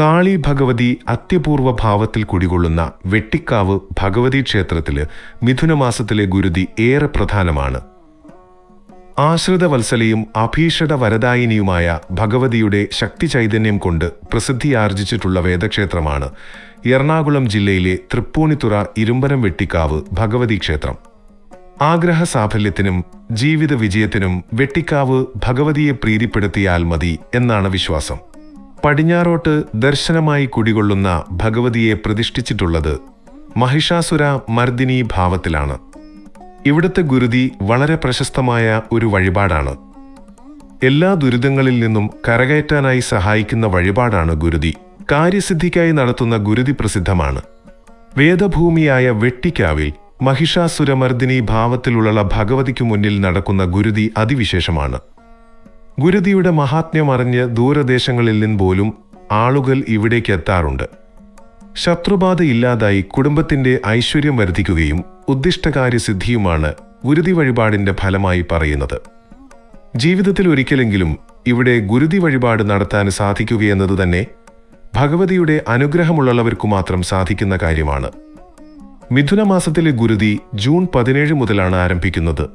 കാളി ഭഗവതി അത്യപൂർവ ഭാവത്തിൽ കുടികൊള്ളുന്ന വെട്ടിക്കാവ് ഭഗവതി ക്ഷേത്രത്തിൽ മിഥുനമാസത്തിലെ ഗുരുതി ഏറെ പ്രധാനമാണ്. ആശ്രിത വത്സലയും അഭീഷണ വരദായിനിയുമായ ഭഗവതിയുടെ ശക്തി ചൈതന്യം കൊണ്ട് പ്രസിദ്ധിയാർജിച്ചിട്ടുള്ള വേദക്ഷേത്രമാണ് എറണാകുളം ജില്ലയിലെ തൃപ്പൂണിത്തുറ ഇരുമ്പരം വെട്ടിക്കാവ് ഭഗവതി ക്ഷേത്രം. ആഗ്രഹ സാഫല്യത്തിനും ജീവിത വിജയത്തിനും വെട്ടിക്കാവ് ഭഗവതിയെ പ്രീതിപ്പെടുത്തിയാൽ മതി എന്നാണ് വിശ്വാസം. പടിഞ്ഞാറോട്ട് ദർശനമായി കുടികൊള്ളുന്ന ഭഗവതിയെ പ്രതിഷ്ഠിച്ചിട്ടുള്ളത് മഹിഷാസുര മർദിനി ഭാവത്തിലാണ്. ഇവിടുത്തെ ഗുരുതി വളരെ പ്രശസ്തമായ ഒരു വഴിപാടാണ്. എല്ലാ ദുരിതങ്ങളിൽ നിന്നും കരകയറ്റാനായി സഹായിക്കുന്ന വഴിപാടാണ് ഗുരുതി. കാര്യസിദ്ധിക്കായി നടത്തുന്ന ഗുരുതി പ്രസിദ്ധമാണ്. വേദഭൂമിയായ വെട്ടിക്കാവിൽ മഹിഷാസുരമർദിനി ഭാവത്തിലുള്ള ഭഗവതിക്കു മുന്നിൽ നടക്കുന്ന ഗുരുതി അതിവിശേഷമാണ്. ഗുരുതിയുടെ മഹാത്മ്യം അറിഞ്ഞ് ദൂരദേശങ്ങളിൽ നിന്ന് പോലും ആളുകൾ ഇവിടേക്ക് എത്താറുണ്ട്. ശത്രുബാധ ഇല്ലാതായി കുടുംബത്തിന്റെ ഐശ്വര്യം വർദ്ധിക്കുകയും ഉദ്ദിഷ്ടകാര്യ സിദ്ധിയുമാണ് ഗുരുതി വഴിപാടിന്റെ ഫലമായി പറയുന്നത്. ജീവിതത്തിൽ ഒരിക്കലെങ്കിലും ഇവിടെ ഗുരുതി വഴിപാട് നടത്താൻ സാധിക്കുകയെന്നത് തന്നെ ഭഗവതിയുടെ അനുഗ്രഹമുള്ളവർക്കു മാത്രം സാധിക്കുന്ന കാര്യമാണ്. മിഥുന മാസത്തിലെ ഗുരുതി ജൂൺ പതിനേഴ് മുതലാണ് ആരംഭിക്കുന്നത്.